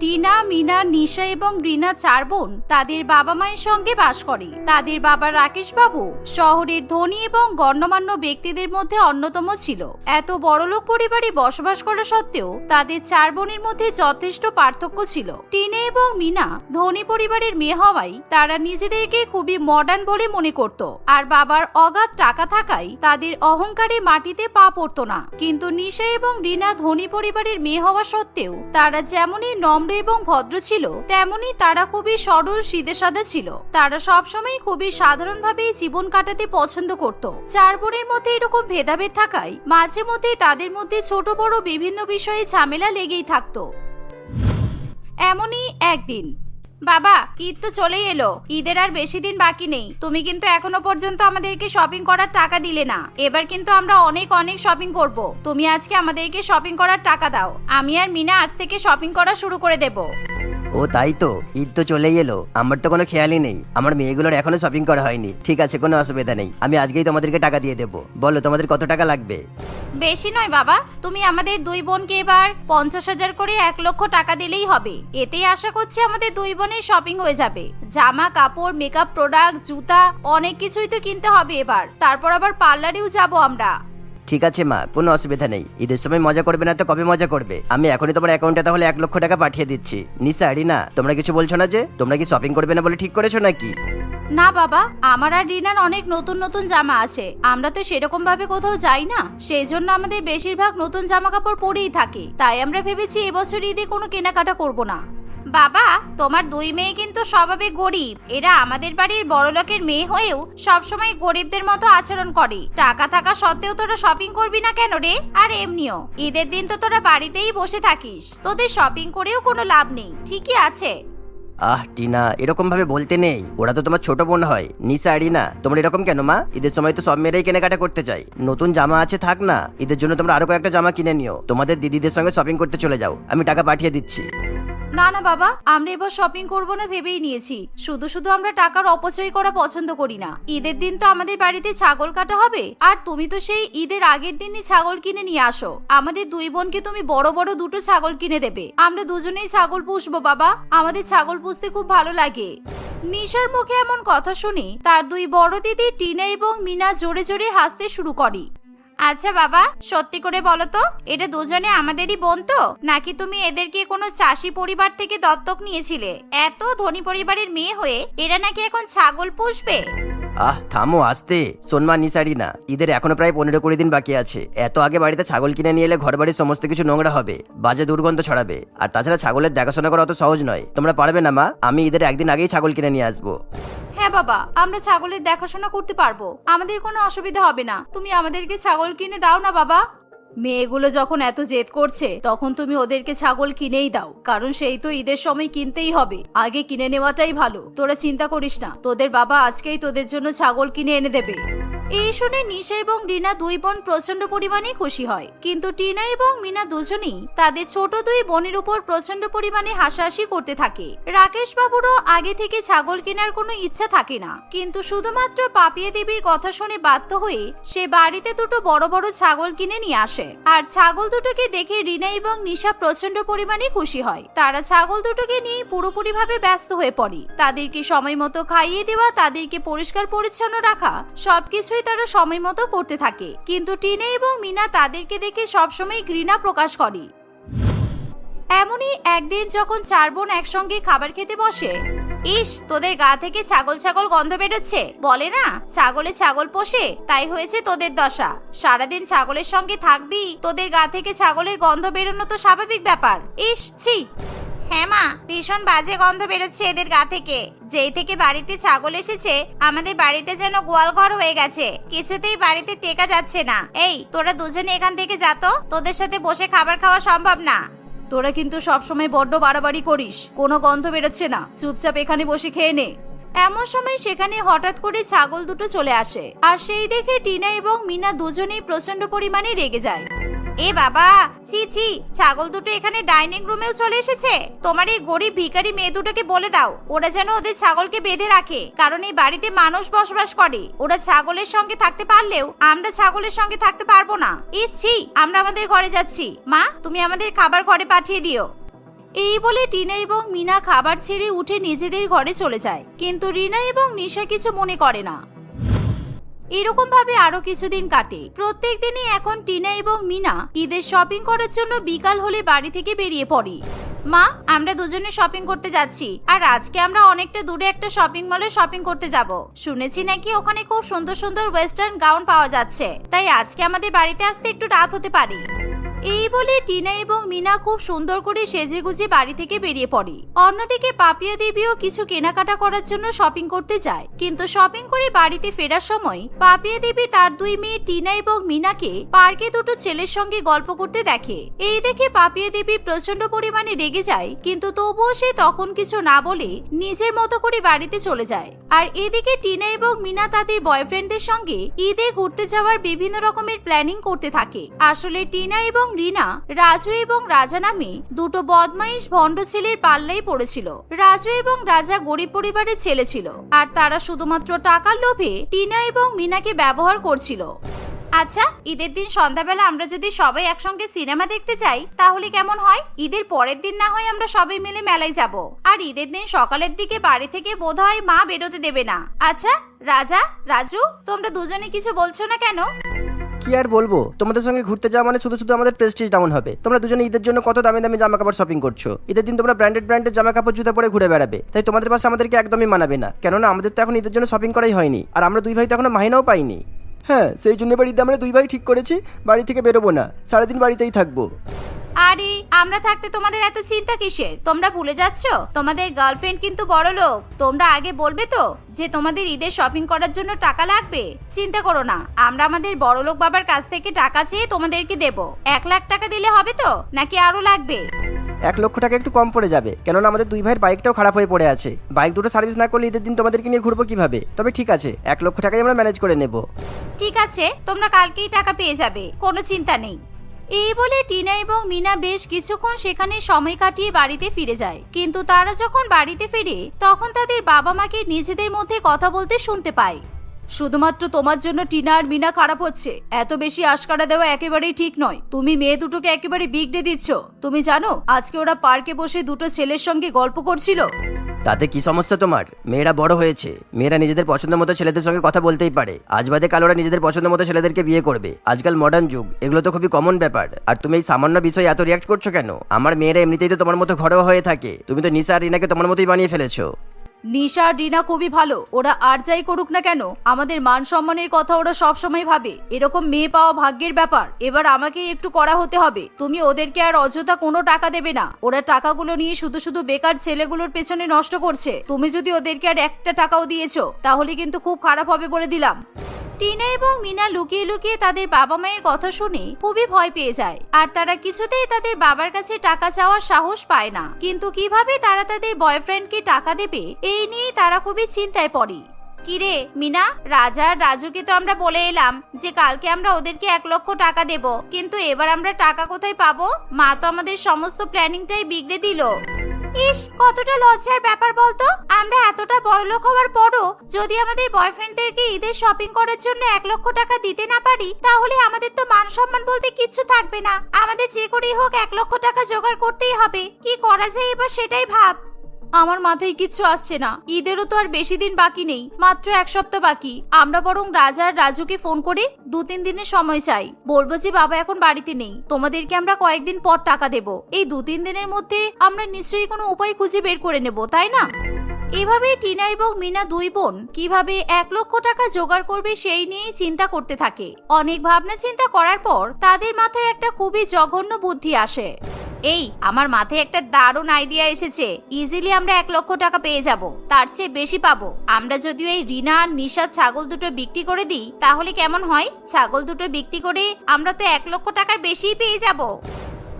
টিনা, মিনা, নিশা এবং রিনা চার বোন। তাদের বাবা মায়ের সঙ্গে বাস করে। তাদের বাবা রাকেশ বাবু শহরের ধনী এবং গণ্যমান্য ব্যক্তিদের মধ্যে অন্যতম ছিল। এত বড়লোক পরিবারে বসবাস করা সত্ত্বেও তাদের চার বোনের মধ্যে যথেষ্ট পার্থক্য ছিল। টিনা এবং মিনা ধনী পরিবারের মেয়ে হওয়ায় তারা নিজেদেরকে খুবই মডার্ন বলে মনে করত। আর বাবার অগাধ টাকা থাকায় তাদের অহংকারে মাটিতে পা পড়তো না। কিন্তু নিশা এবং রিনা ধনী পরিবারের মেয়ে হওয়া সত্ত্বেও তারা যেমনই নম্র এবং ভদ্র ছিল, তেমনি তারা খুবই সরল সিদে সাদা ছিল। তারা সবসময় খুবই সাধারণভাবেই জীবন কাটাতে পছন্দ করত। চার বোনের মধ্যে এরকম ভেদাভেদ থাকায় মাঝে মধ্যে তাদের মধ্যে ছোট বড় বিভিন্ন বিষয়ে ঝামেলা লেগেই থাকতো। এমনই একদিন বাবা, ঈদ তো চলেই এলো। ঈদের আর বেশি দিন বাকি নেই। তুমি কিন্তু এখনও পর্যন্ত আমাদেরকে শপিং করার টাকা দিলে না। এবার কিন্তু আমরা অনেক অনেক শপিং করব। তুমি আজকে আমাদেরকে শপিং করার টাকা দাও। আমি আর মিনা আজ থেকে শপিং করা শুরু করে দেব। ও তাই তো, ঈদ তো চলেই এলো, আমার তো কোনো খেয়ালই নেই। আমার মেয়েগুলোর এখনও শপিং করা হয়নি। ঠিক আছে, কোনো অসুবিধা নেই। আমি আজকেই তোমাদেরকে টাকা দিয়ে দেবো। বলো, তোমাদের কত টাকা লাগবে? বেশি নয় বাবা, তুমি আমাদের দুই বোনকে এবার পঞ্চাশ হাজার করে এক লক্ষ টাকা দিলেই হবে। এতেই আশা করছি আমাদের দুই বোনের শপিং হয়ে যাবে। জামা, কাপড় মেকআপ প্রোডাক্ট জুতা, অনেক কিছুই তো কিনতে হবে এবার। তারপর আবার পার্লারেও যাব আমরা। ঠিক আছে, মা, কোনো অসুবিধা নেই। ঈদের সময় মজা করবে না তো কবে মজা করবে? আমি এখনই তোমার অ্যাকাউন্টে তাহলে এক লক্ষ টাকা পাঠিয়ে দিচ্ছি। নিসা, রিনা, তোমরা কিছু বলছো না যে? তোমরা কি শপিং করবে না বলে ঠিক করেছ নাকি? না, বাবা, আমার আর রিনার অনেক নতুন নতুন জামা আছে। আমরা তো সেরকম ভাবে কোথাও যাই না। সেই জন্য আমাদের বেশিরভাগ নতুন জামা কাপড় পরেই থাকি। তাই আমরা ভেবেছি এবছর ঈদে কোনো কেনাকাটা করব না। বাবা, তোমার দুই মেয়ে কিন্তু স্বভাবে গরিব। এরা আমাদের বাড়ির বড়লোকের মেয়ে হয়েও সবসময় গরিবদের মতো আচরণ করে। টাকা থাকা সত্ত্বেও তোরা শপিং করবি না কেন রে? আর এমনিও, ঈদের দিন তো তোরা বাড়িতেই বসে থাকিস। তোদের শপিং করেও কোনো লাভ নেই, ঠিকই আছে। আহ, টিনা এরকম ভাবে বলতে নেই। ওরা তো তোমার ছোট বোন হয়, নিসা রিনা তোমরা এরকম কেন, মা? ঈদের সময় তো সব মেয়েরাই কেনাকাটা করতে চাই নতুন জামা আছে, থাক না। ঈদের জন্য তোমরা আরও কয়েকটা জামা কিনে নিও। তোমাদের দিদিদের সঙ্গে শপিং করতে চলে যাও। আমি টাকা পাঠিয়ে দিচ্ছি। না না, বাবা, আমরা এবার শপিং করব না ভেবেই নিয়েছি। শুধু শুধু আমরা টাকার অপচয় করা পছন্দ করি না। ঈদের দিন তো আমাদের বাড়িতে ছাগল কাটা হবে। আর তুমি তো সেই ঈদের আগের দিনই ছাগল কিনে নিয়ে আসো। আমাদের দুই বোনকে তুমি বড় বড় দুটো ছাগল কিনে দেবে। আমরা দুজনেই ছাগল পুষবো, বাবা। আমাদের ছাগল পুষতে খুব ভালো লাগে। নিশার মুখে এমন কথা শুনে তার দুই বড় দিদি টিনা এবং মিনা জোরে জোরে হাসতে শুরু করে। আচ্ছা বাবা, সত্যি করে বলো তো, এটা দুজনে আমাদেরই বোন তো? নাকি তুমি এদেরকে কোনো চাষি পরিবার থেকে দত্তক নিয়েছিলে? এত ধনী পরিবারের মেয়ে হয়ে এরা নাকি এখন ছাগল পুষবে? আহ, থামো, আসতে। সোনমা নিসারি না ঈদের এখনও প্রায় পনেরো কুড়ি দিন বাকি আছে। এত আগে বাড়িতে ছাগল কিনে নিয়ে এলে ঘর বাড়ির সমস্ত কিছু নোংরা হবে, বাজে দুর্গন্ধ ছড়াবে। আর তাছাড়া ছাগলের দেখাশোনা করা অত সহজ নয়। তোমরা পারবে না, মা? আমি ঈদের একদিন আগেই ছাগল কিনে নিয়ে আসব। হ্যাঁ বাবা, আমরা ছাগলের দেখাশোনা করতে পারব। আমাদের কোনো অসুবিধা হবে না। তুমি আমাদেরকে ছাগল কিনে দাও না, বাবা। মেয়েগুলো যখন এত জেদ করছে, তখন তুমি ওদেরকে ছাগল কিনেই দাও, কারণ সেই তো ঈদের সময় কিনতেই হবে। আগে কিনে নেওয়াটাই ভালো। তোরা চিন্তা করিস না, তোদের বাবা আজকেই তোদের জন্য ছাগল কিনে এনে দেবে। এই শুনে নিশা এবং রিনা দুই বোন প্রচণ্ড পরিমাণে খুশি হয়। কিন্তু টিনা এবং মিনা দুজনেই তাদের ছোট দুই বোনের উপর প্রচণ্ড পরিমাণে হাসাহাসি করতে থাকে। রাকেশ বাবুরও আগে থেকে ছাগল কেনার কোনো ইচ্ছা থাকে না। কিন্তু শুধুমাত্র পাপিয়া দেবীর কথা শুনে বাধ্য হয়ে সে বাড়িতে দুটো বড় বড় ছাগল কিনে নিয়ে আসে। আর ছাগল দুটোকে দেখে রিনা এবং নিশা প্রচণ্ড পরিমাণে খুশি হয়। তারা ছাগল দুটোকে নিয়ে পুরোপুরিভাবে ব্যস্ত হয়ে পড়ে। তাদেরকে সময় মতো খাইয়ে দেওয়া, তাদেরকে পরিষ্কার পরিচ্ছন্ন রাখা সবকিছুই তারা সময় মতো করতে থাকে। কিন্তু টিনা এবং মিনা তাদেরকে দেখে সবসময় ঘৃণা প্রকাশ করে। এমনই একদিন যখন চার বোন একসঙ্গে খাবার খেতে বসে, ইস, তোদের গা থেকে ছাগল ছাগল গন্ধ বেরোচ্ছে। বলে না, ছাগলে ছাগল পোষে, তাই হয়েছে তোদের দশা। সারাদিন ছাগলের সঙ্গে থাকবি, তোদের গা থেকে ছাগলের গন্ধ বেরোনো তো স্বাভাবিক ব্যাপার। ইস, ছি। হ্যাঁ মা ভীষণ বাজে গন্ধ বেরোচ্ছে এদের গা থেকে। যেই থেকে বাড়িতে ছাগল এসেছে আমাদের বাড়িটা যেন গোয়াল ঘর হয়ে গেছে। কিছুতেই বাড়িতে টেকা যাচ্ছে না। এই তোরা দুজনে এখান থেকে যা তো তোদের সাথে বসে খাবার খাওয়া সম্ভব না। তোরা কিন্তু সবসময় বড্ড বাড়াবাড়ি করিস কোনো গন্ধ বেরোচ্ছে না। চুপচাপ এখানে বসে খেয়ে নে। এমন সময় সেখানে হঠাৎ করে ছাগল দুটো চলে আসে। আর সেই দেখে টিনা এবং মিনা দুজনেই প্রচণ্ড পরিমাণে রেগে যায়। এ বাবা, ছি ছি, ছাগল দুটো এখানে ডাইনিং রুমেও চলে এসেছে। তোমার এই গরিব ভিখারি মেয়ে দুটোকে বলে দাও, ওরা যেন ওদের ছাগলকে বেঁধে রাখে, কারণ এই বাড়িতে মানুষ বসবাস করে। ওরা ছাগলের সঙ্গে থাকতে পারলেও আমরা ছাগলের সঙ্গে থাকতে পারব না। এ, ছি, আমরা আমাদের ঘরে যাচ্ছি। মা, তুমি আমাদের খাবার ঘরে পাঠিয়ে দিও। এই বলে টিনা এবং মিনা খাবার ছেড়ে উঠে নিজেদের ঘরে চলে যায়। কিন্তু রিনা এবং নিশা কিছু মনে করে না। এরকম ভাবে আরও কিছুদিন কাটে। প্রত্যেক দিনই এখন টিনা এবং মিনা ঈদের শপিং করার জন্য বিকাল হলে বাড়ি থেকে বেরিয়ে পড়ি। মা, আমরা দুজনে শপিং করতে যাচ্ছি। আর আজকে আমরা অনেকটা দূরে একটা শপিং মলে শপিং করতে যাব। শুনেছি নাকি ওখানে খুব সুন্দর সুন্দর ওয়েস্টার্ন গাউন পাওয়া যাচ্ছে। তাই আজকে আমাদের বাড়িতে আসতে একটু রাত হতে পারে। এই বলে টিনা এবং মিনা খুব সুন্দর করে সেজে গুজে বাড়ি থেকে বেরিয়ে পড়ে। অন্যদিকে পাপিয়া দেবীও কিছু কেনাকাটা করার জন্য শপিং করতে যায়। কিন্তু শপিং করে বাড়িতে ফেরার সময় পাপিয়া দেবী তার দুই মেয়ে টিনা এবং মিনাকে পার্কে দুটো ছেলের সঙ্গে গল্প করতে দেখে। এই দেখে পাপিয়া দেবী প্রচণ্ড পরিমাণে রেগে যায়, কিন্তু তবুও সে তখন কিছু না বলে নিজের মতো করে বাড়িতে চলে যায়। আর এদিকে টিনা এবং মিনা তাদের বয়ফ্রেন্ডদের সঙ্গে ঈদে ঘুরতে যাওয়ার বিভিন্ন রকমের প্ল্যানিং করতে থাকে। আসলে টিনা এবং রিনা, রাজু এবং রাজা নামে দুটো বদমাইশ ভণ্ড ছেলের পাল্লাই পড়েছিল। রাজু এবং রাজা গরিব পরিবারের ছেলে ছিল, আর তারা শুধুমাত্র টাকার লোভে টিনা এবং মিনাকে ব্যবহার করছিল। আচ্ছা ঈদের দিন সন্ধ্যাবেলা আমরা যদি সবাই একসঙ্গে সিনেমা দেখতে যাই, তাহলে কেমন হয়? ঈদের পরের দিন না হয় আমরা সবাই মিলে মেলায় যাব। আর ঈদের দিন সকালের দিকে বাড়ি থেকে বোধহয় মা বেরোতে দেবে না। আচ্ছা রাজা, রাজু, তোমরা দুজনে কিছু বলছো না কেন? কি আর বলব? তোমাদের সঙ্গে ঘুরতে যাওয়া মানে শুধু শুধু আমাদের প্রেস্টিজ ডাউন হবে। তোমরা দুজনে ঈদের জন্য কত দামি দামি জামা কাপড় শপিং করছ? ঈদের দিন তোমরা ব্র্যান্ডেড ব্র্যান্ডেড জামা কাপড় জুতা পরে ঘুরে বেড়াবে। তাই তোমাদের পাশে আমাদেরকে একদমই মানাবে না। কেননা আমাদের তো এখন ঈদের জন্য শপিং করাই হয়নি। আর আমরা দুই ভাই তো এখনও মাহিনাও পাইনি। হ্যাঁ সেই জন্য ঈদে আমরা দুই ভাই ঠিক করেছি। বাড়ি থেকে বেরোবো না। সারাদিন বাড়িতেই থাকব। আরে আমরা থাকতে তোমাদের এত চিন্তা কিসের? তোমরা ভুলে যাচ্ছ? তোমাদের গার্লফ্রেন্ড কিন্তু বড় লোক। তোমরা আগে বলবে তো যে তোমাদের ঈদের শপিং করার জন্য টাকা লাগবে? চিন্তা করো না। আমরা আমাদের বড় লোক বাবার কাছ থেকে টাকা চেয়ে তোমাদেরকে দেব। এক লাখ টাকা দিলে হবে তো? নাকি আরও লাগবে? এক লক্ষ টাকা একটু কম পড়ে যাবে। কেননা আমাদের দুই ভাইয়ের বাইকটাও খারাপ হয়ে পড়ে আছে। বাইক দুটো সার্ভিস না করলে ঈদের দিন তোমাদেরকে নিয়ে ঘুরবো কীভাবে? তবে ঠিক আছে এক লক্ষ টাকাই আমরা ম্যানেজ করে নেব। ঠিক আছে তোমরা কালকেই টাকা পেয়ে যাবে। কোনো চিন্তা নেই। এই বলে টিনা এবং মিনা বেশ কিছুক্ষণ সেখানে সময় কাটিয়ে বাড়িতে ফিরে যায়। কিন্তু তারা যখন বাড়িতে ফিরে, তখন তাদের বাবা মাকে নিজেদের মধ্যে কথা বলতে শুনতে পায়। শুধুমাত্র তোমার জন্য টিনা আর মিনা খারাপ হচ্ছে। এত বেশি আশকারা দেওয়া একেবারেই ঠিক নয়। তুমি মেয়ে দুটোকে একেবারে বিগড়ে দিচ্ছ। তুমি জানো, আজকে ওরা পার্কে বসে দুটো ছেলের সঙ্গে গল্প করছিল? তাতে কি সমস্যা তোমার? মেয়েরা বড় হয়েছে। মেয়েরা নিজেদের পছন্দ মতো ছেলেদের সঙ্গে কথা বলতেই পারে। আজ বাদে কালোরা নিজেদের পছন্দ মতো ছেলেদেরকে বিয়ে করবে। আজকাল মডার্ন যুগ। এগুলো তো খুবই কমন ব্যাপার। আর তুমি এই সামান্য বিষয়ে এত রিয়াক্ট করছ কেন? আমার মেয়েরা এমনিতেই তো তোমার মতো ঘরোয়া হয়ে থাকে। তুমি তো নিশা আর রিনাকে তোমার মতোই বানিয়ে ফেলেছো। নিশা রিনা খুবই ভালো। ওরা আর যাই করুক না কেন, আমাদের মান সম্মানের কথা ওরা সবসময় ভাবে। এরকম মেয়ে পাওয়া ভাগ্যের ব্যাপার। এবার আমাকে একটু করা হতে হবে। তুমি ওদেরকে আর অযথা কোনো টাকা দেবে না। ওরা টাকাগুলো নিয়ে শুধু শুধু বেকার ছেলেগুলোর পেছনে নষ্ট করছে। তুমি যদি ওদেরকে আর একটা টাকাও দিয়েছ, তাহলে কিন্তু খুব খারাপ হবে বলে দিলাম। টিনা এবং মিনা লুকিয়ে লুকিয়ে তাদের বাবা মায়ের কথা শুনে খুবই ভয় পেয়ে যায়। আর তারা কিছুতেই তাদের বাবার কাছে টাকা চাওয়ার সাহস পায় না। কিন্তু কীভাবে তারা তাদের বয়ফ্রেন্ডকে টাকা দেবে, এই নিয়ে তারা খুবই চিন্তায় পড়ে। কিরে, মিনা, রাজা আর রাজুকে তো আমরা বলে এলাম যে কালকে আমরা ওদেরকে এক লক্ষ টাকা দেব। কিন্তু এবার আমরা টাকা কোথায় পাবো? মা তো আমাদের সমস্ত প্ল্যানিংটাই বিগড়ে দিল। ইস, কতটা লজ্জার ব্যাপার বলতো? আমরা এতটা বড়লোক হওয়ার পরও যদি আমাদের বয়ফ্রেন্ডদেরকে ঈদের শপিং করার জন্য এক লক্ষ টাকা দিতে না পারি, তাহলে আমাদের তো মান সম্মান বলতে কিচ্ছু থাকবে না। আমাদের যে করেই হোক এক লক্ষ টাকা জোগাড় করতেই হবে। কি করা যায় এবার সেটাই ভাব। আমার মাথায় কিচ্ছু আসছে না। ঈদেরও তো আর বেশি দিন বাকি নেই, মাত্র এক সপ্তাহ বাকি। আমরা বরং রাজা আর রাজুকে ফোন করে দু তিন দিনের সময় চাই। বলব যে বাবা এখন বাড়িতে নেই। তোমাদেরকে আমরা কয়েকদিন পর টাকা দেব। এই দু তিন দিনের মধ্যে আমরা নিশ্চয়ই কোনো উপায় খুঁজে বের করে নেব, তাই না? এভাবে টিনা এবং মিনা দুই বোন কীভাবে এক লক্ষ টাকা জোগাড় করবে সেই নিয়েই চিন্তা করতে থাকে। অনেক ভাবনা চিন্তা করার পর তাদের মাথায় একটা খুবই জঘন্য বুদ্ধি আসে। এই, আমার মাথায় একটা দারুণ আইডিয়া এসেছে। ইজিলি আমরা এক লক্ষ টাকা পেয়ে যাব। তার চেয়ে বেশি পাবো। আমরা যদিও এই রিনা আর নিশা ছাগল দুটো বিক্রি করে দিই, তাহলে কেমন হয়? ছাগল দুটো বিক্রি করে আমরা তো এক লক্ষ টাকার বেশিই পেয়ে যাব।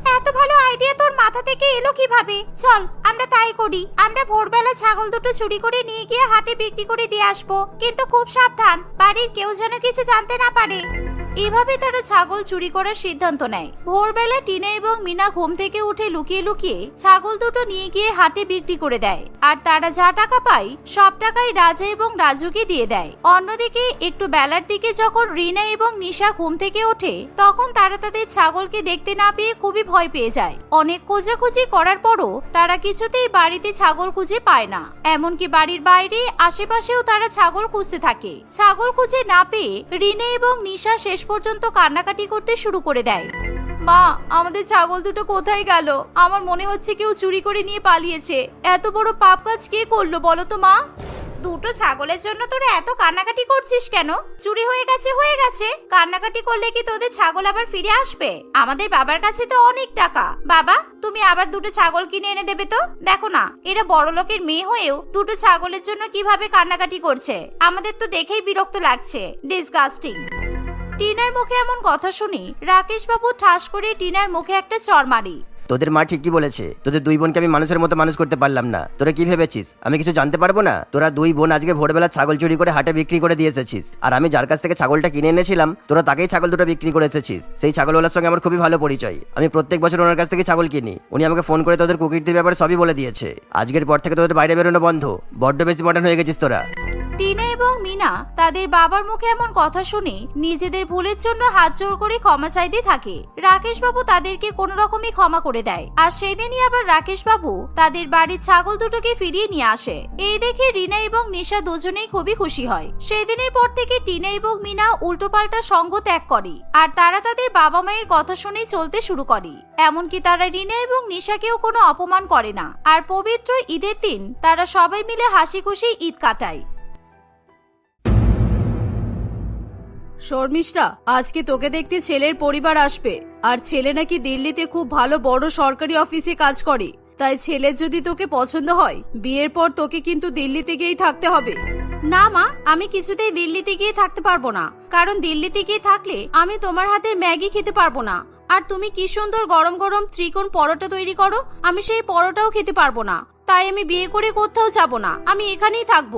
এত ভালো আইডিয়া তোর মাথা থেকে এলো কীভাবে? চল, আমরা তাই করি। আমরা ভোরবেলা ছাগল দুটো চুরি করে নিয়ে গিয়ে হাটে বিক্রি করে দিয়ে আসব। কিন্তু খুব সাবধান, বাড়ির কেউ যেন কিছু জানতে না পারে। এভাবে তারা ছাগল চুরি করার সিদ্ধান্ত নেয়। ভোরবেলা টিনা এবং মিনা ঘুম থেকে উঠে লুকিয়ে লুকিয়ে ছাগল দুটো নিয়ে গিয়ে হাটে বিক্রি করে দেয়। আর তারা যা টাকা পায়, সব টাকাই রাজা এবং রাজুকে দিয়ে দেয়। অন্যদিকে একটু বেলার দিকে যখন রিনা এবং নিশা ঘুম থেকে ওঠে, তখন তারা তাদের ছাগলকে দেখতে না পেয়ে খুবই ভয় পেয়ে যায়। অনেক খোঁজাখুঁজি করার পরও তারা কিছুতেই বাড়িতে ছাগল খুঁজে পায় না। এমনকি বাড়ির বাইরে আশেপাশেও তারা ছাগল খুঁজতে থাকে। ছাগল খুঁজে না পেয়ে রিনা এবং নিশা শেষ পর্যন্ত কান্নাকাটি করতে শুরু করে দেয়। মা, আমাদের ছাগল দুটো কোথায় গেল? আমার মনে হচ্ছে কেউ চুরি করে নিয়ে পালিয়েছে। এত বড় পাপ কাজ কে করল বলো তো, মা? দুটো ছাগলের জন্য তোরা এত কান্নাকাটি করছিস কেন? চুরি হয়ে গেছে হয়ে গেছে। কান্নাকাটি করলে কি তোদের ছাগল আবার ফিরে আসবে? আমাদের বাবার কাছে তো অনেক টাকা। বাবা, তুমি আবার দুটো ছাগল কিনে এনে দেবে তো? দেখো না, এরা বড় লোকের মেয়ে হয়েও দুটো ছাগলের জন্য কীভাবে কান্নাকাটি করছে? আমাদের তো দেখেই বিরক্ত লাগছে। ডিসগাস্টিং টিনার মুখে এমন কথা শুনি রাকেশ বাবু ঠাস করে টিনার মুখে একটা চর মারি। তোদের মা ঠিকই বলেছে, তোদের দুই বোনকে আমি মানুষের মতো মানুষ করতে পারলাম না। তোরা কি ভেবেছিস? আমি কিছু জানতে পারব না? তোরা দুই বোন আজকে ভোরবেলা ছাগল চুরি করে হাটে বিক্রি করে দিয়ে এসেছিস। আর আমি যার কাছ থেকে ছাগলটা কিনে এনেছিলাম, তোরা তাকেই ছাগল দুটো বিক্রি করে এসেছিস। সেই ছাগলওয়ালার সঙ্গে আমার খুবই ভালো পরিচয়। আমি প্রত্যেক বছর ওনার কাছ থেকে ছাগল কিনি। উনি আমাকে ফোন করে তোদের কুকিরদের ব্যাপারে সবই বলে দিয়েছে। আজকের পর থেকে তোদের বাইরে বেরোনো বন্ধ। বড্ড বেশি মডার্ন হয়ে গেছিস তোরা। টিনা এবং মিনা তাদের বাবার মুখে এমন কথা শুনে নিজেদের ভুলের জন্য হাত জোর করে ক্ষমা চাইতে থাকে। রাকেশ বাবু তাদেরকে কোন রকমই ক্ষমা করে দেয়। আর সেদিনই আবার রাকেশ বাবু তাদের বাড়ির ছাগল দুটোকে ফিরিয়ে নিয়ে আসে। এই দেখে রিনা এবং নিশা দুজনেই খুবই খুশি হয়। সেদিনের পর থেকে টিনা এবং মিনা উল্টোপাল্টা সঙ্গ ত্যাগ করে আর তারা তাদের বাবা মায়ের কথা শুনেই চলতে শুরু করে। এমনকি তারা রিনা এবং নিশাকেও কোনো অপমান করে না। আর পবিত্র ঈদের দিন তারা সবাই মিলে হাসি খুশি ঈদ কাটায়। শর্মিষ্ঠা, আজকে তোকে দেখতে ছেলের পরিবার আসবে। আর ছেলে নাকি দিল্লিতে খুব ভালো বড় সরকারি অফিসে কাজ করে। তাই ছেলের যদি তোকে পছন্দ হয়, বিয়ের পর তোকে কিন্তু দিল্লিতে গিয়েই থাকতে হবে। না মা, আমি কিছুতেই দিল্লিতে গিয়ে থাকতে পারব না। কারণ দিল্লিতে গিয়ে থাকলে আমি তোমার হাতের ম্যাগি খেতে পারব না। আর তুমি কি সুন্দর গরম গরম ত্রিকোণ পরোটা তৈরি করো, আমি সেই পরোটাও খেতে পারব না। তাই আমি বিয়ে করে কোথাও যাব না, আমি এখানেই থাকব।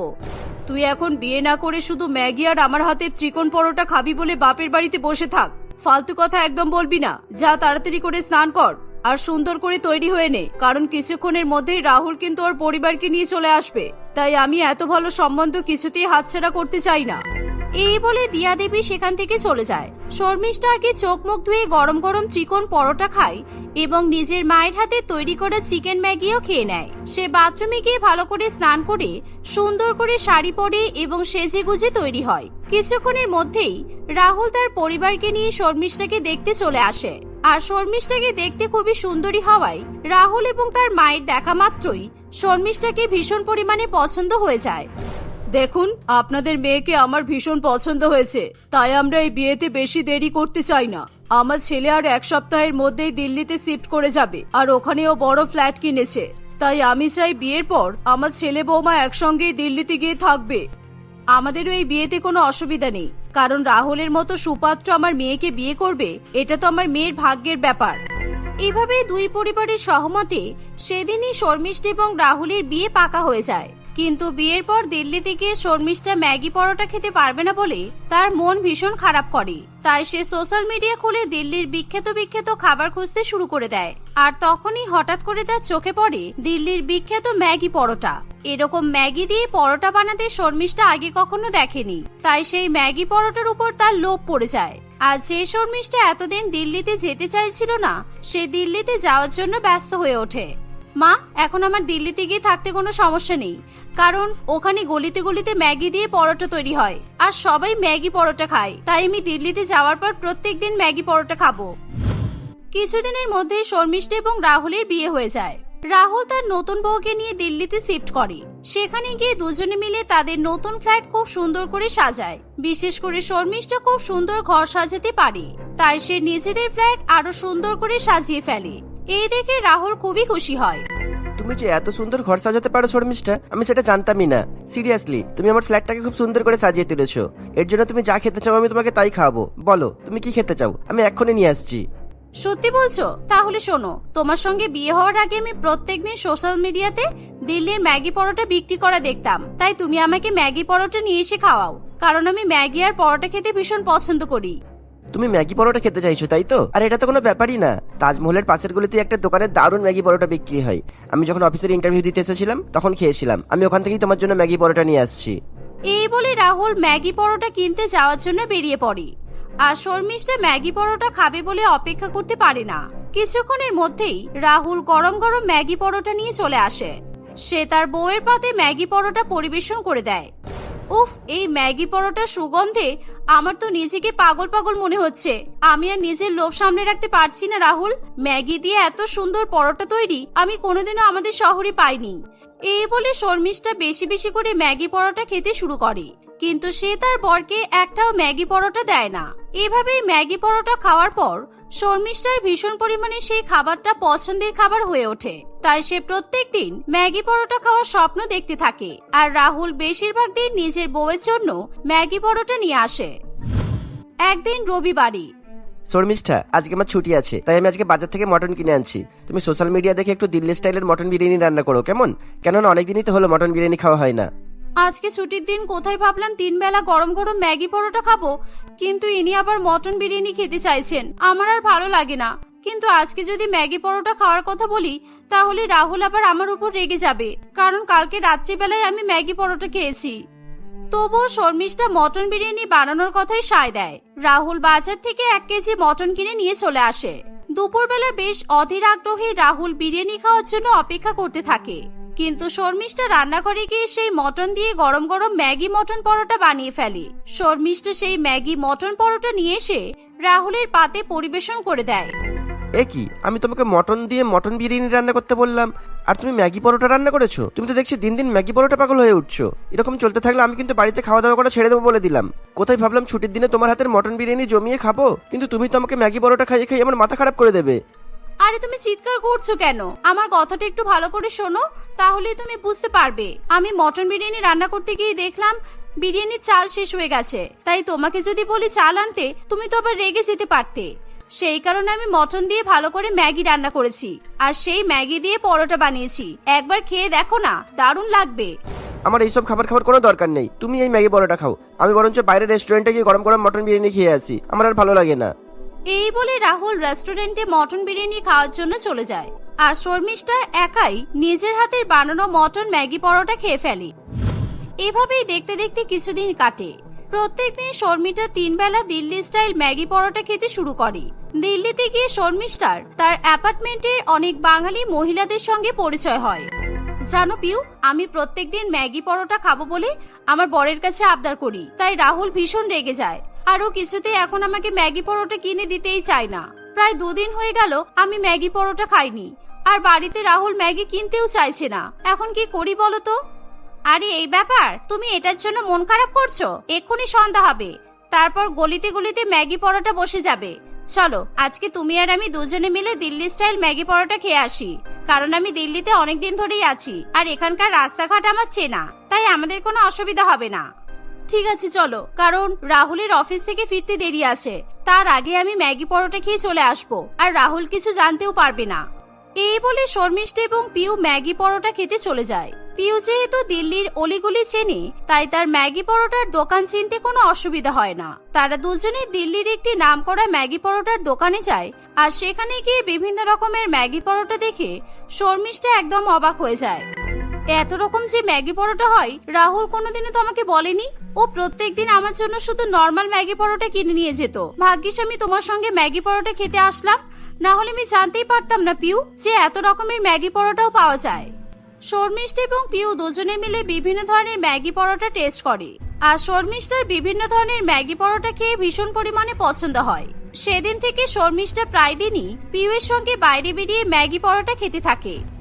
তুই এখন বিয়ে না করে শুধু ম্যাগি আর আমার হাতে ত্রিকোণ পরোটা খাবি বলে বাপের বাড়িতে বসে থাক। ফালতু কথা একদম বলবি না। যা তাড়াতাড়ি করে স্নান কর আর সুন্দর করে তৈরি হয়ে নে। কারণ কিছুক্ষণের মধ্যেই রাহুল কিন্তু ওর পরিবারকে নিয়ে চলে আসবে। তাই আমি এত ভালো সম্বন্ধ কিছুতেই হাতছাড়া করতে চাই না। এই বলে দিয়া দেবী সেখান থেকে চলে যায়। শর্মিষ্ঠা আগে চোখ মুখ ধুয়ে গরম গরম চিকন পরোটা খায় এবং নিজের মায়ের হাতে তৈরি করা চিকেন ম্যাগিও খেয়ে নেয়। সে বাথরুমে গিয়ে ভালো করে স্নান করে, সুন্দর করে শাড়ি পরে এবং সেজে গুজে তৈরি হয়। কিছুক্ষণের মধ্যেই রাহুল তার পরিবারকে নিয়ে শর্মিষ্ঠাকে দেখতে চলে আসে। আর শর্মিষ্ঠাকে দেখতে খুবই সুন্দরী হওয়ায় রাহুল এবং তার মায়ের দেখা মাত্রই শর্মিষ্ঠাকে ভীষণ পরিমাণে পছন্দ হয়ে যায়। দেখুন, আপনাদের মেয়েকে আমার ভীষণ পছন্দ হয়েছে, তাই আমরা এই বিয়েতে বেশি দেরি করতে চাই না। আমার ছেলে আর এক সপ্তাহের মধ্যেই দিল্লিতে শিফট করে যাবে, আর ওখানেও বড় ফ্ল্যাট কিনেছে। তাই আমি চাই বিয়ের পর আমার ছেলে বৌমা একসঙ্গেই দিল্লিতে গিয়ে থাকবে। আমাদেরও এই বিয়েতে কোনো অসুবিধা নেই, কারণ রাহুলের মতো সুপাত্র আমার মেয়েকে বিয়ে করবে, এটা তো আমার মেয়ের ভাগ্যের ব্যাপার। এভাবে দুই পরিবারের সহমতে সেদিনই শর্মিষ্ঠা এবং রাহুলের বিয়ে পাকা হয়ে যায়। কিন্তু বিয়ের পর দিল্লি থেকে শর্মিষ্ঠা ম্যাগি পরোটা খেতে পারবে না বলে তার মন ভীষণ খারাপ করে। তাই সে সোশ্যাল মিডিয়া খুলে দিল্লির বিখ্যাত বিখ্যাত খাবার খুঁজতে শুরু করে দেয়। আর তখনই হঠাৎ করে তার চোখে পড়ে দিল্লির বিখ্যাত ম্যাগি পরোটা। এরকম ম্যাগি দিয়ে পরোটা বানাতে শর্মিষ্ঠা আগে কখনো দেখেনি। তাই সেই ম্যাগি পরোটার উপর তার লোভ পড়ে যায়। আর যে শর্মিষ্ঠা এতদিন দিল্লিতে যেতে চাইছিল না, সে দিল্লিতে যাওয়ার জন্য ব্যস্ত হয়ে ওঠে। মা, এখন আমার দিল্লিতে গিয়ে থাকতে কোনো সমস্যা নেই। কারণ ওখানে গলিতে গলিতে ম্যাগি দিয়ে পরোটা তৈরি হয়। আর সবাই ম্যাগি পরোটা খায়। তাই আমি দিল্লিতে যাওয়ার পর প্রত্যেক দিন ম্যাগি পরোটা খাব। কিছুদিনের মধ্যেই শর্মিষ্ঠা এবং রাহুলের বিয়ে হয়ে যায়। রাহুল তার নতুন বউকে নিয়ে দিল্লিতে শিফট করে। সেখানে গিয়ে দুজনে মিলে তাদের নতুন ফ্ল্যাট খুব সুন্দর করে সাজায়। বিশেষ করে শর্মিষ্ঠা খুব সুন্দর ঘর সাজাতে পারে। তাই সে নিজেদের ফ্ল্যাট আরও সুন্দর করে সাজিয়ে ফেলে। এই দেখে রাহুল খুবই খুশি হয়। তুমি যে এত সুন্দর ঘর সাজাতে পারো শর্মিষ্ঠা আমি সেটা জানতামই না। সিরিয়াসলি তুমি আমার ফ্ল্যাটটাকে খুব সুন্দর করে সাজিয়ে তুলেছো। এর জন্য তুমি যা খেতে চাও আমি তোমাকে তাই খাওয়াবো। বলো তুমি কি খেতে চাও? আমি এক্ষুনি নিয়ে আসছি। সত্যি বলছো? তাহলে শোনো তোমার সঙ্গে বিয়ে হওয়ার আগে আমি প্রত্যেকদিন সোশ্যাল মিডিয়াতে দিল্লির ম্যাগি পরোটা বিক্রি করা দেখতাম। তাই তুমি আমাকে ম্যাগি পরোটা নিয়ে এসে খাওয়াও। কারণ আমি ম্যাগি আর পরোটা খেতে ভীষণ পছন্দ করি। তুমি ম্যাগি পরোটা খেতে চাইছো, তাই তো? আর, এটা তো কোনো ব্যাপারই না। তাজমহলের পাশের গলিতে একটা দোকানে দারুণ ম্যাগি পরোটা বিক্রি হয়। আমি যখন অফিসের ইন্টারভিউ দিতে এসেছিলাম, তখন খেয়েছিলাম। আমি ওখান থেকেই তোমার জন্য ম্যাগি পরোটা নিয়ে আসছি। এই বলে রাহুল ম্যাগি পরোটা কিনতে যাওয়ার জন্য বেরিয়ে পড়ে। আর শর্মিষ্ঠা ম্যাগি পরোটা খাবে বলে অপেক্ষা করতে পারে না। কিছুক্ষণের মধ্যেই রাহুল গরম গরম ম্যাগি পরোটা নিয়ে চলে আসে। সে তার বউয়ের পাতে ম্যাগি পরোটা পরিবেশন করে দেয়। উফ, এই ম্যাগি পরোটার সুগন্ধে আমার তো নিজেকে পাগল পাগল মনে হচ্ছে। আমি আর নিজের লোভ সামনে রাখতে পারছি না, রাহুল। ম্যাগি দিয়ে এত সুন্দর পরোটা তৈরি, আমি কোনোদিনও আমাদের শহরে পাইনি। এই বলে শর্মিষ্ঠা বেশি বেশি করে ম্যাগি পরোটা খেতে শুরু করে। কিন্তু সে তার বরকে একটাও ম্যাগি পরোটা দেয় না। এভাবেই ম্যাগি পরোটা খাওয়ার পর শর্মিষ্ঠার ভীষণ পরিমাণে সেই খাবারটা পছন্দের খাবার হয়ে ওঠে। তাই সে প্রত্যেক দিন ম্যাগি পরোটা খাওয়ার স্বপ্ন দেখতে থাকে আর রাহুল বেশিরভাগ দিন নিজের বউয়ের জন্য ম্যাগি পরোটা নিয়ে আসে। একদিন রবিবারই। শর্মিষ্ঠা, আজকে আমার ছুটি আছে, তাই আমি আজকে বাজার থেকে মটন কিনে আনছি। তুমি সোশ্যাল মিডিয়া দেখে একটু দিল্লি স্টাইলের মটন বিরিয়ানি রান্না করো, কেমন? কেননা অনেকদিনই তো হলো মটন বিরিয়ানি খাওয়া হয় না। আজকে ছুটির দিন কোথায় ভাবলাম তিন বেলা গরম গরম ম্যাগি পরোটা খাব, কিন্তু ইনি আবার মটন বিরিয়ানি খেতে চাইছেন। আমার আর ভালো লাগে না। কিন্তু আজকে যদি ম্যাগি পরোটা খাওয়ার কথা বলি, তাহলে রাহুল আবার আমার উপর রেগে যাবে, কারণ কালকে রাত্রিবেলায় আমি ম্যাগি পরোটা খেয়েছি। তবুও শর্মিষ্ঠা মটন বিরিয়ানি বানানোর কথাই সায় দেয়। রাহুল বাজার থেকে এক কেজি মটন কিনে নিয়ে চলে আসে। দুপুরবেলা বেশ অধীর আগ্রহে রাহুল বিরিয়ানি খাওয়ার জন্য অপেক্ষা করতে থাকে। কিন্তু শর্মিষ্ঠা রান্নাঘরে গিয়ে সেই মটন দিয়ে গরম গরম ম্যাগি মটন পরোটা বানিয়ে ফেলে। শর্মিষ্ঠা সেই ম্যাগি মটন পরোটা নিয়ে এসে রাহুলের পাতে পরিবেশন করে দেয়। এ কি? আমি তোমাকে মটন দিয়ে মটন বিরিয়ানি রান্না করতে বললাম। আর তুমি ম্যাগি পরোটা রান্না করেছ? তুমি তো দেখছি দিন দিন ম্যাগি পরোটা পাগল হয়ে উঠছো। এরকম চলতে থাকলে আমি কিন্তু বাড়িতে খাওয়া দাওয়া করা ছেড়ে দেবো বলে দিলাম। কোথায় ভাবলাম ছুটির দিনে তোমার হাতের মটন বিরিয়ানি জমিয়ে খাব? কিন্তু তুমি তো আমাকে ম্যাগি পরোটা খাইয়ে খাইয়ে আমার মাথা খারাপ করে দেবে। আরে তুমি চিৎকার করছ কেন? আমার কথাটা একটু ভালো করে শোনো তাহলে তুমি বুঝতে পারবে। আমি মটন বিরিয়ানি রান্না করতে গিয়ে দেখলাম, বিরিয়ানির চাল শেষ হয়ে গেছে। তাই তোমাকে যদি বলি চাল আনতে, তুমি তো আবার রেগে যেতে পারতে। সেই কারণে আমি মটন দিয়ে ভালো করে ম্যাগি রান্না করেছি। আর সেই ম্যাগি দিয়ে পরোটা বানিয়েছি। একবার খেয়ে দেখো না, দারুণ লাগবে। আমার এইসব খাবার খাবার কোনো দরকার নেই। তুমি এই ম্যাগি পরোটা খাও। আমি বরঞ্চ বাইরের রেস্টুরেন্টে গিয়ে গরম গরম মটন বিরিয়ানি খেয়ে আসি। আমার আর ভালো লাগে না। এই বলে রাহুল রেস্টুরেন্টে মটন বিরিয়ানি খাওয়ার জন্য চলে যায়। আর শর্মিষ্ঠা একাই নিজের হাতের বানানো মটন ম্যাগি পরোটা খেয়ে ফেলে। এভাবেই দেখতে দেখতে কিছুদিন কাটে। প্রত্যেকদিন শর্মিষ্ঠা তিন বেলা দিল্লি স্টাইল ম্যাগি পরোটা খেতে শুরু করে। দিল্লিতে গিয়ে শর্মিষ্ঠার তার অ্যাপার্টমেন্টের অনেক বাঙালি মহিলাদের সঙ্গে পরিচয় হয়। জানো পিউ, আমি প্রত্যেকদিন ম্যাগি পরোটা খাব বলে আমার বরের কাছে আবদার করি। তাই রাহুল ভীষণ রেগে যায়। আরও কিছুতেই এখন আমাকে ম্যাগি পরোটা কিনে দিতেই চায় না। প্রায় দুদিন হয়ে গেল আমি ম্যাগি পরোটা খাইনি। আর বাড়িতে রাহুল ম্যাগি কিনতেও চাইছে না। এখন কি করি বলো তো? আরে, এই ব্যাপার? তুমি এটার জন্য মন খারাপ করছ? এক্ষুনি সন্ধ্যা হবে। তারপর গলিতে গলিতে ম্যাগি পরোটা বসে যাবে। চলো, আজকে তুমি আর আমি দুজনে মিলে দিল্লি স্টাইল ম্যাগি পরোটা খেয়ে আসি। কারণ আমি দিল্লিতে অনেক দিন ধরেই আছি। আর এখানকার রাস্তাঘাট আমার চেনা। তাই আমাদের কোনো অসুবিধা হবে না। ঠিক আছে, চলো। কারণ রাহুলের অফিস থেকে ফিরতে দেরি আছে। তার আগে আমি ম্যাগি পরোটা খেয়ে চলে আসব। আর রাহুল কিছু জানতেও পারবে না। এই বলে শর্মিষ্ঠ এবং পিউ ম্যাগি পরোটা খেতে চলে যায়। পিউ যেহেতু দিল্লির অলিগুলি চেনে, তাই তার ম্যাগি পরোটার দোকান চিনতে কোনো অসুবিধা হয় না। তারা দুজনে দিল্লির একটি নামকরা ম্যাগি পরোটার দোকানে যায় আর সেখানে গিয়ে বিভিন্ন রকমের ম্যাগি পরোটা দেখে শর্মিষ্ঠা একদম অবাক হয়ে যায়। এত রকম যে ম্যাগি পরোটা হয়, রাহুল কোনোদিনও তো আমাকে বলেনি। ও প্রত্যেকদিন আমার জন্য শুধু নর্মাল ম্যাগি পরোটা কিনে নিয়ে যেত। ভাগ্যিস আমি তোমার সঙ্গে ম্যাগি পরোটা খেতে আসলাম। না হলে আমি জানতেই পারতাম না, পিউ, যে এত রকমের ম্যাগি পরোটাও পাওয়া যায়। শর্মিষ্ঠ এবং পিউ দুজনে মিলে বিভিন্ন ধরনের ম্যাগি পরোটা টেস্ট করে। আর শর্মিষ্ঠার বিভিন্ন ধরনের ম্যাগি পরোটা খেয়ে ভীষণ পরিমাণে পছন্দ হয়। সেদিন থেকে শর্মিষ্ঠা প্রায় দিনই পিউয়ের সঙ্গে বাইরে বেরিয়ে ম্যাগি পরোটা খেতে থাকে।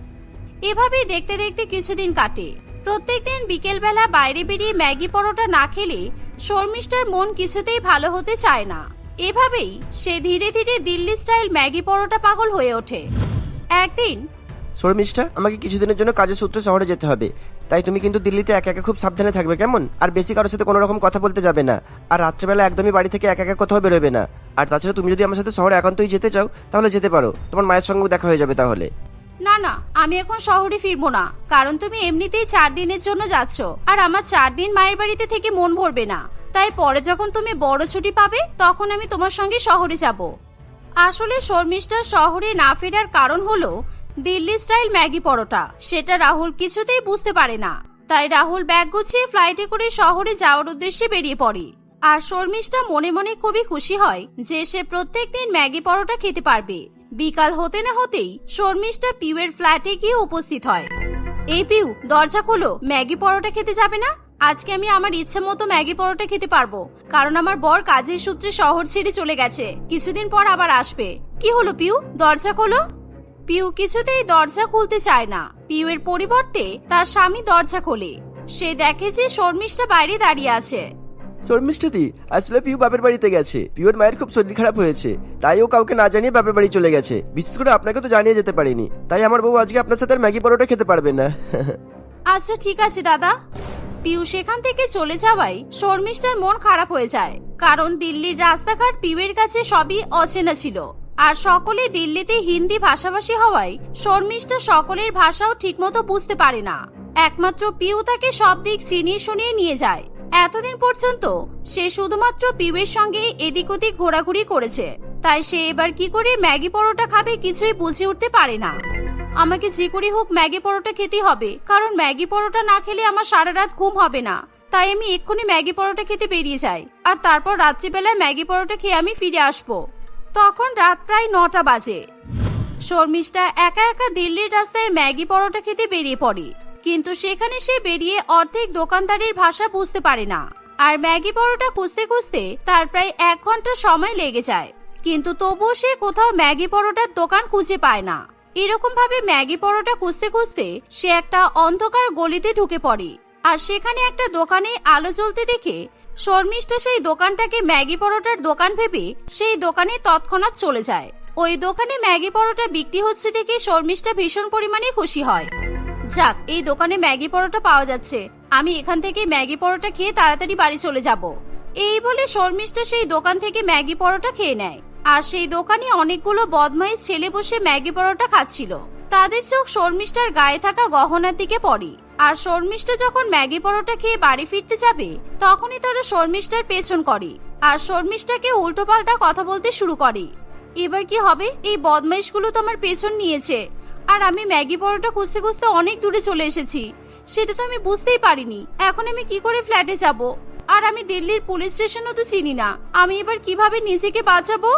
এভাবেই দেখতে দেখতে কিছুদিন কাটে। প্রত্যেকদিন বিকেলবেলা বাইরে বেরিয়ে ম্যাগি পরোটা না খেলে শর্মিষ্ঠার মন কিছুতেই ভালো হতে চায় না। এভাবেই সে ধীরে ধীরে দিল্লি স্টাইল ম্যাগি পরোটা পাগল হয়ে ওঠে। একদিন শর্মিষ্ঠা, আমাকে কিছুদিনের জন্য কাজের সূত্রে শহরে যেতে হবে। তাই তুমি কিন্তু দিল্লিতে একা একা খুব সাবধানে থাকবে, কেমন? আর বেশি কারোর সাথে কোনো রকম কথা বলতে যাবে না। আর রাত্রেবেলা একদমই বাড়ি থেকে একা একা কোথাও বেরোবে না। আর তাছাড়া তুমি যদি আমার সাথে শহরে একান্তই যেতে চাও, তাহলে যেতে পারো। তোমার মায়ের সঙ্গেও দেখা হয়ে যাবে তাহলে। না না, আমি এখন শহরে ফিরবো না, কারণ তুমি এমনিতেই চার দিনের জন্য যাচ্ছ, আর আমার চার দিন মায়ের বাড়িতে থেকে মন ভরবে না। তাই পরে যখন তুমি বড় ছুটি পাবে, তখন আমি তোমার সঙ্গে শহরে যাব। আসলে শর্মিষ্ঠার শহরে না ফেরার কারণ হলো, দিল্লি স্টাইল ম্যাগি পরোটা, সেটা রাহুল কিছুতেই বুঝতে পারে না। তাই রাহুল ব্যাগ গুছিয়ে ফ্লাইটে করে শহরে যাওয়ার উদ্দেশ্যে বেরিয়ে পড়ে। আর শর্মিষ্ঠা মনে মনে খুবই খুশি হয় যে সে প্রত্যেকদিন ম্যাগি পরোটা খেতে পারবে। বিকাল হতে না হতেই শর্মিষ্ঠা পিউয়ের ফ্ল্যাটে গিয়ে উপস্থিত হয়। এই পিউ, দরজা খোলো। ম্যাগি পরোটা খেতে যাবে না? আজকে আমি আমার ইচ্ছে মতো ম্যাগি পরোটা খেতে পারব। কারণ আমার বর কাজের সূত্রে শহর ছেড়ে চলে গেছে। কিছুদিন পর আবার আসবে। কি হলো পিউ? দরজা খোলো? পিউ কিছুতেই দরজা খুলতে চায় না। পিউয়ের পরিবর্তে তার স্বামী দরজা খোলে। সে দেখে যে শর্মিষ্ঠা বাইরে দাঁড়িয়ে আছে। শর্মিষ্ঠাদি আসলে পিউ বাপের বাড়িতে গেছে। পিউর মায়ের খুব শরীর খারাপ হয়েছে, তাই ও কাউকে না জানিয়ে বাপের বাড়ি চলে গেছে। বিশেষ করে আপনাকে তো জানিয়ে যেতে পারিনি। তাই আমার বউ আজকে আপনার সাথে ম্যাগি পরোটা খেতে পারবে না। আচ্ছা ঠিক আছে দাদা। পিউ সেখান থেকে চলে যাওয়ায় শর্মিষ্ঠার মন খারাপ হয়ে যায়। কারণ দিল্লির রাস্তাঘাট পিউয়ের কাছে সবই অচেনা ছিল। আর সকলে দিল্লিতে হিন্দি ভাষাভাষী হওয়ায় শর্মিষ্ঠা সকলের ভাষাও ঠিকমতো বুঝতে পারে না। একমাত্র পিউ তাকে সব দিক চিনিয়ে শুনিয়ে নিয়ে যায়। এতদিন পর্যন্ত সে শুধুমাত্র পিউয়ের সঙ্গে এদিক ওদিক ঘোরাঘুরি করেছে। তাই সে এবার কি করে ম্যাগি পরোটা খাবে কিছুই বুঝে উঠতে পারে না। আমাকে যে করে হোক ম্যাগি পরোটা খেতে হবে, কারণ ম্যাগি পরোটা না খেলে আমার সারা রাত ঘুম হবে না। তাই আমি এক্ষুনি ম্যাগি পরোটা খেতে বেরিয়ে যাই, আর তারপর রাত্রিবেলায় ম্যাগি পরোটা খেয়ে আমি ফিরে আসব। তখন রাত প্রায় নটা বাজে। শর্মিষ্ঠা একা একা দিল্লির রাস্তায় ম্যাগি পরোটা খেতে বেরিয়ে পড়ে। কিন্তু সেখানে সে বেরিয়ে অর্ধেক দোকানদারের ভাষা বুঝতে পারে না। আর ম্যাগি পরোটা খুঁজতে খুঁজতে তার প্রায় এক ঘণ্টা সময় লেগে যায়। কিন্তু তবুও সে কোথাও ম্যাগি পরোটার দোকান খুঁজে পায় না। এরকম ভাবে ম্যাগি পরোটা খুঁজতে খুঁজতে সে একটা অন্ধকার গলিতে ঢুকে পড়ে। আর সেখানে একটা দোকানে আলো জ্বলতে দেখে শর্মিষ্ঠা সেই দোকানটাকে ম্যাগি পরোটার দোকান ভেবে সেই দোকানে তৎক্ষণাৎ চলে যায়। ওই দোকানে ম্যাগি পরোটা বিক্রি হচ্ছে দেখে শর্মিষ্ঠা ভীষণ পরিমাণে খুশি হয়। যাক, এই দোকানে ম্যাগি পরোটা পাওয়া যাচ্ছে। আমি এখান থেকে ম্যাগি পরোটা খেয়ে তাড়াতাড়ি বাড়ি চলে যাব। এই বলে শর্মিষ্ঠা সেই দোকান থেকে ম্যাগি পরোটা খেয়ে নেয়। আর সেই দোকানে অনেকগুলো বদমাইশ ছেলে বসে ম্যাগি পরোটা খাচ্ছিল। তাদের চোখ শর্মিষ্ঠার গায়ে থাকা গহনার দিকে পড়ে। আর শর্মিষ্ঠা যখন ম্যাগি পরোটা খেয়ে বাড়ি ফিরতে যাবে, তখনই তারা শর্মিষ্ঠার পেছন করে। আর শর্মিষ্ঠাকে উল্টোপাল্টা কথা বলতে শুরু করে। এবার কি হবে? এই বদমাইশগুলো তো আমার পেছন নিয়েছে। আর আমি ম্যাগি পরোটা খুঁজতে খুঁজতে অনেক দূরে চলে এসেছি। সেটা তো আমি বুঝতেই পারিনি। এখন আমি কি করে ফ্ল্যাটে যাব? আর আমি দিল্লির পুলিশ স্টেশনও তো চিনি না। আমি এবার কীভাবে নিজেকে বাঁচাবো?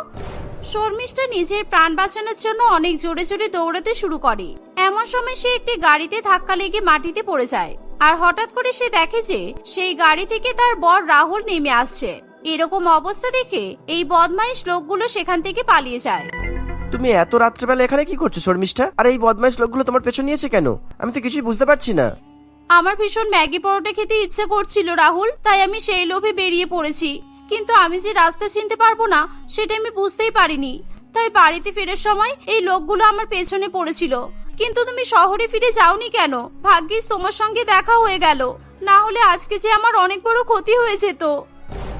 শর্মিষ্ঠা নিজের প্রাণ বাঁচানোর জন্য অনেক জোরে জোরে দৌড়াতে শুরু করে। এমন সময় সে একটি গাড়িতে ধাক্কা লেগে মাটিতে পড়ে যায়। আর হঠাৎ করে সে দেখে যে, সেই গাড়ি থেকে তার বর রাহুল নেমে আসছে। এরকম অবস্থা দেখে এই বদমাইশ লোকগুলো সেখান থেকে পালিয়ে যায়। তুমি এত রাত্রেবেলা এখানে কি করছ, শর্মিষ্ঠা? আর এই বদমাইশ লোকগুলো তোমার পেছন নিয়েছে কেন? আমি তো কিছুই বুঝতে পারছি না। আমার ভীষণ ম্যাগি পরোটা খেতে ইচ্ছে করছিল, রাহুল, তাই আমি সেই লোভে বেরিয়ে পড়েছি। কিন্তু আমি যে রাস্তা চিনতে পারব না, সেটা আমি বুঝতেই পারিনি। তাই বাড়িতে ফেরার সময় এই লোকগুলো আমার পেছনে পড়েছিল। কিন্তু তুমি শহরে ফিরে যাওনি কেন? ভাগ্যিস তোমার সঙ্গে দেখা হয়ে গেল। না হলে আজকে যে আমার অনেক বড় ক্ষতি হয়ে যেত।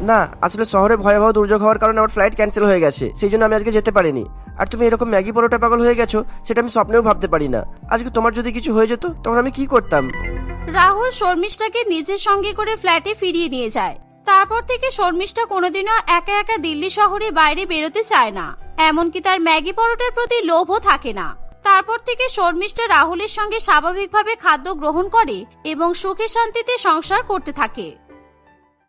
না, আসলে শহরে ভয়াবহ দুর্যোগ হওয়ার কারণে আমার ফ্লাইট ক্যান্সেল হয়ে গেছে, সেই জন্য আমি আজকে যেতে পারিনি। আর তুমি এরকম ম্যাগি পরোটা পাগল হয়ে গেছো, সেটা আমি স্বপ্নেও ভাবতে পারি না। আজকে তোমার যদি কিছু হয়ে যেত, তখন আমি কি করতাম? রাহুল শর্মিষ্ঠাকে নিজের সঙ্গে করে ফ্ল্যাটে ফিরিয়ে নিয়ে যায়। তারপর থেকে শর্মিষ্ঠা কোনোদিনও একা একা দিল্লি শহরে বাইরে বেরোতে চায় না। এমনকি তার ম্যাগি পরোটার প্রতি লোভও থাকে না। তারপর থেকে শর্মিষ্ঠা রাহুলের সঙ্গে স্বাভাবিকভাবে খাদ্য গ্রহণ করে এবং সুখে শান্তিতে সংসার করতে থাকে।